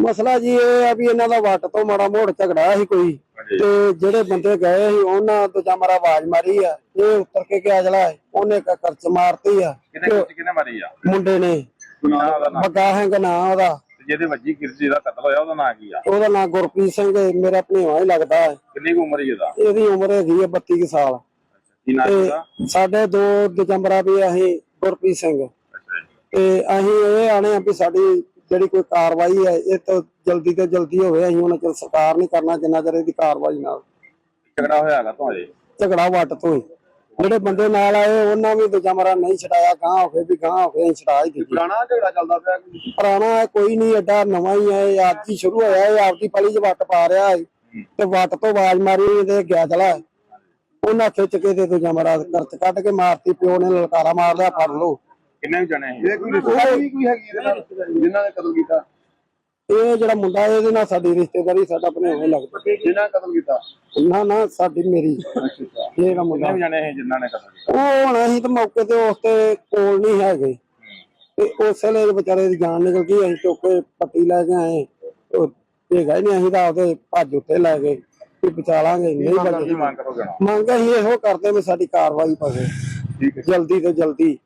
ਮਸਲਾ ਜੀ ਇਹ ਆ ਵੀ ਇਹਨਾਂ ਦਾ ਵੱਟ ਤੋਂ ਮਾੜਾ ਮੋੜ ਝਗੜਾ ਸੀ ਕੋਈ ਤੇ ਜਿਹੜੇ ਬੰਦੇ ਗਏ ਸੀ ਉਹਨਾਂ ਦੂਜਾ ਮਾਰਾ ਆਵਾਜ਼ ਮਾਰੀ ਆ ਇਹ ਉੱਤਰ ਕੇ ਗਿਆ ਜਲਾ ਉਹਨੇ ਕਰਚ ਮਾਰਤੀ ਆ। ਕਿਹਨੇ ਕਿਹਨੇ ਮਾਰੀ ਆ? ਮੁੰਡੇ ਨੇ। ਬੱਗਾ ਹੈਂਗ ਨਾਂ ਉਹਦਾ। ਜਿਹਦੇ ਵੱਜੀ ਕਿਰਚ ਦਾ ਕਤਲ ਹੋਇਆ ਉਹਦਾ ਨਾਂ ਕੀ ਆ? ਉਹਦਾ ਨਾਂ ਗੁਰਪ੍ਰੀਤ ਸਿੰਘ ਮੇਰਾ ਭਣੇਵਾ ਹੀ ਲੱਗਦਾ ਹੈ। ਕਿੰਨੀ ਕੁ ਉਮਰ ਹੀ ਉਹਦਾ? ਇਹਦੀ ਉਮਰ ਹੈਗੀ ਹੈ 32 ਕੁ ਸਾਲ। ਤੇ ਸਾਡੇ 2 ਦਸੰਬਰਾਂ ਵੀ ਅਸੀਂ ਗੁਰਪ੍ਰੀਤ ਸਿੰਘ। ਤੇ ਅਸੀਂ ਇਹ ਆਣੇ ਆ ਵੀ ਸਾਡੀ ਜਿਹੜੀ ਕੋਈ ਕਾਰਵਾਈ ਹੈ ਇਹ ਤਾਂ ਜਲਦੀ ਤੋਂ ਜਲਦੀ ਹੋਵੇ ਅਸੀਂ ਉਹਨਾਂ ਚਿਰ ਸਰਕਾਰ ਨਹੀਂ ਕਰਨਾ ਜਿੰਨਾ ਚਿਰ ਇਹਦੀ ਕਾਰਵਾਈ ਨਾਲ ਝਗੜਾ ਹੋਇਆ ਹੈਗਾ ਤੁਹਾਡੇ ਝਗੜਾ ਵੱਟ ਤੋਂ ਹੀ। ਜਿਹੜੇ ਬੰਦੇ ਨਾਲ ਆਏ ਉਹਨਾਂ ਵੀ ਦੂਜਾ ਮਰਾ ਨਹੀਂ ਛਡਾਇਆ ਗਾਂ ਹੋ ਕੇ ਵੀ ਗਾਂ ਹੋ ਕੇ ਅਸੀਂ ਛਡਾ ਹੀ ਦਿੱਤੀ। ਪੁਰਾਣਾ ਝਗੜਾ ਚੱਲਦਾ ਪਿਆ ਕੋਈ ਪੁਰਾਣਾ ਹੈ, ਕੋਈ ਨਹੀਂ ਐਡਾ ਨਵਾਂ ਹੀ ਹੈ ਇਹ ਅੱਜ ਹੀ ਸ਼ੁਰੂ ਹੋਇਆ ਇਹ ਆਪਦੀ ਪਲੀ 'ਚ ਵੱਟ ਪਾ ਰਿਹਾ ਹੈ। ਤੇ ਵੱਟ ਤੋਂ ਆਵਾਜ਼ ਮਾਰੀ ਤੇ ਗਿਆ ਚਲਾ ਉਹਨਾਂ ਖਿੱਚ ਕੇ ਤੇ ਦੂਜਾ ਮਰਾ ਕਰਚ ਕੱਢ ਕੇ ਮਾਰਤੀ ਪਿਓ ਨੇ ਲਲਕਾਰਾ ਮਾਰ ਲਿਆ ਫੜ ਲਓ। ਕਿੰਨੇ ਕੁ ਜਣੇ ਸੀ ਇਹ ਕੋਈ ਰਿਸ਼ਤੇਦਾਰੀ ਕੋਈ ਹੈਗੀ ਇਹਦੇ ਨਾਲ ਜਿਨ੍ਹਾਂ ਨੇ ਕਤਲ ਕੀਤਾ। ਇਹ ਜਿਹੜਾ ਮੁੰਡਾ ਇਹਦੇ ਨਾਲ ਸਾਡੀ ਰਿਸ਼ਤੇਦਾਰੀ ਸਾਡਾ ਭਣੇਵਾ ਹੀ ਲੱਗਦਾ ਜਿਨ੍ਹਾਂ ਨੇ ਕਤਲ ਕੀਤਾ? ਨਾ ਨਾ ਸਾਡੀ ਮੇਰੀ। ਇਹ ਜਿਹੜਾ ਮੁੰਡਾ। ਕਿੰਨੇ ਕੁ ਜਣੇ ਸੀ ਜਿਨ੍ਹਾਂ ਨੇ ਕਤਲ ਕੀਤਾ? ਉਹ ਹੁਣ ਅਸੀਂ ਤਾਂ ਮੌਕੇ ਤੇ ਉਸ ਤੇ ਕੋਲ ਨਹੀਂ ਹੈਗੇ। ਤੇ ਉਸ ਵੇਲੇ ਵਿਚਾਰੇ ਦੀ ਜਾਨ ਨਿਕਲ ਗਈ ਅਸੀਂ ਚੁੱਕ ਕੇ ਪੱਟੀ ਲੈ ਕੇ ਆਏ। ਉਹ ਹੈਗਾ ਹੀ ਨਹੀਂ ਅਸੀਂ ਤਾਂ ਆਪਦੇ ਭੱਜ ਉੱਤੇ ਲੈ ਗਏ ਵੀ ਬਚਾ ਲਾਂਗੇ ਨਹੀਂ ਕੀ ਬਚੇ ਮੰਗ ਅਸੀਂ ਇਹੋ ਕਰਦੇ ਵੀ ਸਾਡੀ ਕਾਰਵਾਈ ਪਵੇ। ਠੀਕ ਹੈ। ਜਲਦੀ ਤੋਂ ਜਲਦੀ।